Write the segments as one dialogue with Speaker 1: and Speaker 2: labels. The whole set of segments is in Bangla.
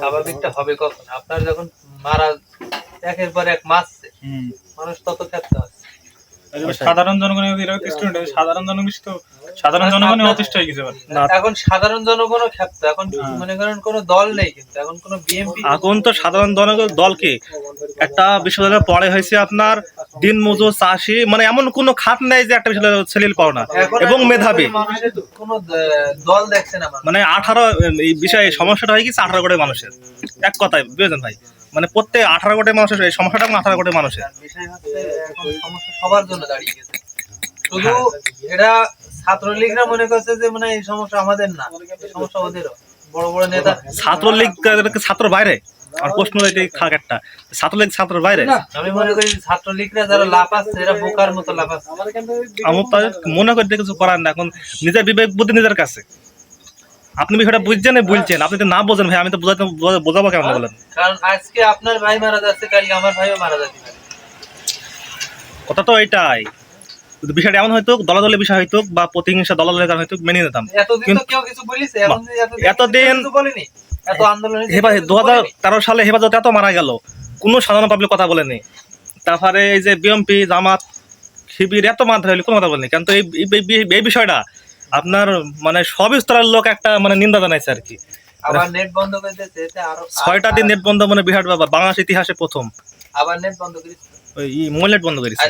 Speaker 1: স্বাভাবিকটা হবে কখন? আপনার যখন মারা একের পর এক মারছে মানুষ তত ক্ষেত্রে আছে।
Speaker 2: সাধারণ জনগণের স্টুডেন্ট সাধারণ জনগণ তো সাধারণ জনগণই অতিষ্ঠ হয়ে গেছে
Speaker 1: এখন সাধারণ জনগণও ক্ষেত্র এখন
Speaker 2: হ্যাঁ।
Speaker 1: মনে করেন কোনো দল নেই কিন্তু এখন কোনো বিএমপি
Speaker 3: এখন তো সাধারণ জনগণ দলকে। একটা বিশ্ববিদ্যালয়ে পড়ে হয়েছে আপনার দিন মজুর চাষি মানে এমন কোনো খাত নেই যে একটা ছেলে পাও না এবং মেধাবী।
Speaker 1: দল দেখছে না
Speaker 3: মানে আঠারো এই বিষয়ে সমস্যাটা হয়ে গেছে আঠারো কোটি মানুষের। এক কথায় বুঝলেন ভাই? মানে প্রত্যেক আঠারো কোটি মানুষের এই সমস্যাটা আঠারো কোটি মানুষের।
Speaker 1: সবার জন্য দাঁড়িয়ে গেছে। শুধু
Speaker 3: হ্যাঁ।
Speaker 1: এটা ছাত্রলীগরা মনে করছে যে মানে এই সমস্যা আমাদের না। সমস্যা ওদেরও। বড় বড় নেতা
Speaker 3: ছাত্রলীগ ছাত্র বাইরে? আর প্রশ্ন এটাই খাক একটা। ছাত্রলীগ ছাত্র বাইরে?
Speaker 1: আমি মনে করি ছাত্রলীগরা যারা লাভ আছে এরা বোকার মতো লাভ আছে।
Speaker 3: আমার তো মনে করি কিছু করার না এখন নিজের বিবেক বুদ্ধি নিজের কাছে। আপনি বিষয়টা বুঝছেন বুঝছেন? আপনি তো না বোঝেন ভাই আমি তো বোঝাতে বোঝাবো কেমন বলেন।
Speaker 1: কারণ আজকে আপনার ভাই মারা যাচ্ছে কালকে আমার ভাইও মারা যাচ্ছে
Speaker 3: কথা তো এটাই। বিষয়টা এমন হয়তো দলাদলি বিষয় হয়তো বা প্রতিহিংসা দলাদলের কারণ হয়তো মেনে নিতাম।
Speaker 1: এতদিন তো কেউ কিছু বলিছে এতদিন
Speaker 3: এতদিন-
Speaker 1: বলেনি। এত আন্দোলন
Speaker 3: দু হাজার তেরো সালে হেফাজতে এত মারা গেল কোনো সাধারণ পাবলিক কথা বলেনি তারপরে এই যে বিএমপি জামাত শিবির এত হইলে কোনো কথা বলেনি কিন্তু এই এই- এই- এই বিষয়টা আপনার মানে সব স্তরের লোক একটা মানে নিন্দা জানাইছে আর কি।
Speaker 1: আবার নেট বন্ধ করে দিয়েছে আরও
Speaker 3: ছয়টা দিন নেট বন্ধ মানে বিরাট ব্যাপার বাংলাদেশ ইতিহাসে প্রথম।
Speaker 1: আবার নেট বন্ধ করে
Speaker 3: মোবাইল নেট বন্ধ করেছে।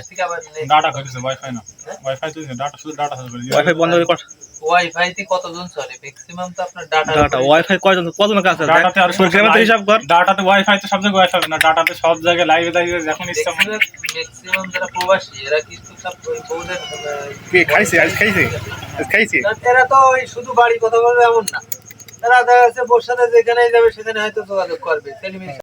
Speaker 2: ডাটা করেছে ওয়াইফাই না। ওয়াইফাই তো ডাটা শুধু ডাটা শুধু
Speaker 3: ওয়াইফাই বন্ধ করে
Speaker 1: ওয়াইফাই তে কতজন চলে? ম্যাক্সিমাম তো আপনার ডাটা
Speaker 3: ডাটা ওয়াইফাই কয়জন? কজন কাছে
Speaker 2: ডাটাতে আর
Speaker 3: গ্রামে হিসাব কর।
Speaker 2: ডাটাতে ওয়াইফাই তো সব জায়গায় ওয়াইফাই না। ডাটাতে সব জায়গায় লাইভে লাইভে যখন ইচ্ছা মনে
Speaker 1: ম্যাক্সিমাম যারা প্রবাসী এরা কিন্তু সব বউদের
Speaker 3: কে খাইছে? আজ খাইছে? খাইছে?
Speaker 1: এরা তো ওই শুধু বাড়ি কথা বলবে এমন না। তারা দেখা যাচ্ছে বোর যেখানেই যাবে সেখানে হয়তো যোগাযোগ করবে। টেলিভিশন